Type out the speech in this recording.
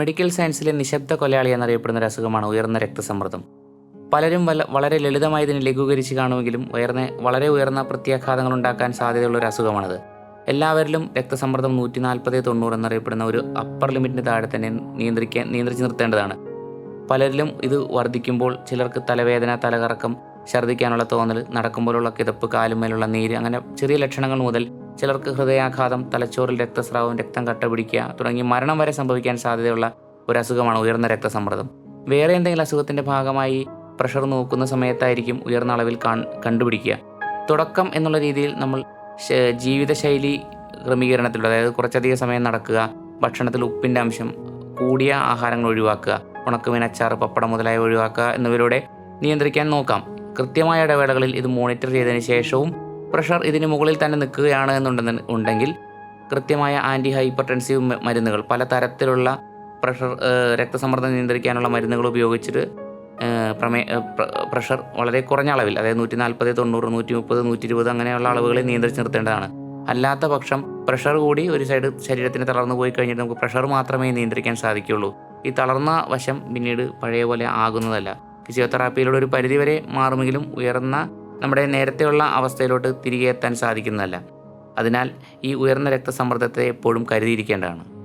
Medical സയൻസിലെ നിശബ്ദ കൊലയാളി എന്നറിയപ്പെടുന്ന ഒരു അസുഖമാണ് ഉയർന്ന രക്തസമ്മർദ്ദം. പലരും വല വളരെ ലളിതമായി ഇതിനെ ലഘൂകരിച്ച് കാണുമെങ്കിലും ഉയർന്ന വളരെ ഉയർന്ന പ്രത്യാഘാതങ്ങൾ ഉണ്ടാക്കാൻ സാധ്യതയുള്ള ഒരു അസുഖമാണിത് എല്ലാവരിലും രക്തസമ്മർദ്ദം നൂറ്റി നാൽപ്പത് തൊണ്ണൂറ് എന്നറിയപ്പെടുന്ന ഒരു അപ്പർ ലിമിറ്റിന് താഴെ തന്നെ നിയന്ത്രിക്കാൻ നിയന്ത്രിച്ച് നിർത്തേണ്ടതാണ്. പലരിലും ഇത് വർദ്ധിക്കുമ്പോൾ ചിലർക്ക് തലവേദന തലകറക്കം ഛർദ്ദിക്കാനുള്ള തോന്നൽ നടക്കുമ്പോഴുള്ള കിതപ്പ് കാലുമേലുള്ള നീര് അങ്ങനെ ചെറിയ ലക്ഷണങ്ങൾ മുതൽ ചിലർക്ക് ഹൃദയാഘാതം തലച്ചോറിൽ രക്തസ്രാവം രക്തം കട്ട പിടിക്കുക തുടങ്ങി മരണം വരെ സംഭവിക്കാൻ സാധ്യതയുള്ള ഒരു അസുഖമാണ് ഉയർന്ന രക്തസമ്മർദ്ദം. വേറെ എന്തെങ്കിലും അസുഖത്തിന്റെ ഭാഗമായി പ്രഷർ നോക്കുന്ന സമയത്തായിരിക്കും ഉയർന്ന അളവിൽ കണ്ടുപിടിക്കുക. തുടക്കം എന്നുള്ള രീതിയിൽ നമ്മൾ ജീവിതശൈലി ക്രമീകരണത്തിലൂടെ അതായത് കുറച്ചധികം സമയം നടക്കുക ഭക്ഷണത്തിൽ ഉപ്പിന്റെ അംശം കൂടിയ ആഹാരങ്ങൾ ഒഴിവാക്കുക ഉണക്കമീൻ അച്ചാർ പപ്പടം മുതലായവ ഒഴിവാക്കുക എന്നിവയിലൂടെ നിയന്ത്രിക്കാൻ നോക്കാം. കൃത്യമായ ഇടവേളകളിൽ ഇത് മോണിറ്റർ ചെയ്തതിന് ശേഷവും പ്രഷർ ഇതിന് മുകളിൽ തന്നെ നിൽക്കുകയാണ് എന്നുണ്ടെന്ന് ഉണ്ടെങ്കിൽ കൃത്യമായ ആന്റി ഹൈപ്പർ ടെൻസീവ് മരുന്നുകൾ പല തരത്തിലുള്ള പ്രഷർ രക്തസമ്മർദ്ദം നിയന്ത്രിക്കാനുള്ള മരുന്നുകൾ ഉപയോഗിച്ചിട്ട് പ്രമേ പ്രഷർ വളരെ കുറഞ്ഞ അളവിൽ അതായത് നൂറ്റി നാൽപ്പത് തൊണ്ണൂറ് നൂറ്റി മുപ്പത് നൂറ്റി ഇരുപത് അങ്ങനെയുള്ള അളവുകളെ നിയന്ത്രിച്ച് നിർത്തേണ്ടതാണ്. അല്ലാത്ത പക്ഷം പ്രഷർ കൂടി ഒരു സൈഡ് ശരീരത്തിന് തളർന്നു പോയി കഴിഞ്ഞിട്ട് നമുക്ക് പ്രഷർ മാത്രമേ നിയന്ത്രിക്കാൻ സാധിക്കുകയുള്ളൂ. ഈ തളർന്ന വശം പിന്നീട് പഴയ പോലെ ആകുന്നതല്ല. ഫിസിയോതെറാപ്പിയിലൂടെ ഒരു പരിധിവരെ മാറുമെങ്കിലും ഉയർന്ന നമ്മുടെ നേരത്തെയുള്ള അവസ്ഥയിലോട്ട് തിരികെ എത്താൻ സാധിക്കുന്നതല്ല. അതിനാൽ ഈ ഉയർന്ന രക്തസമ്മർദ്ദത്തെ എപ്പോഴും കരുതിയിരിക്കേണ്ടതാണ്.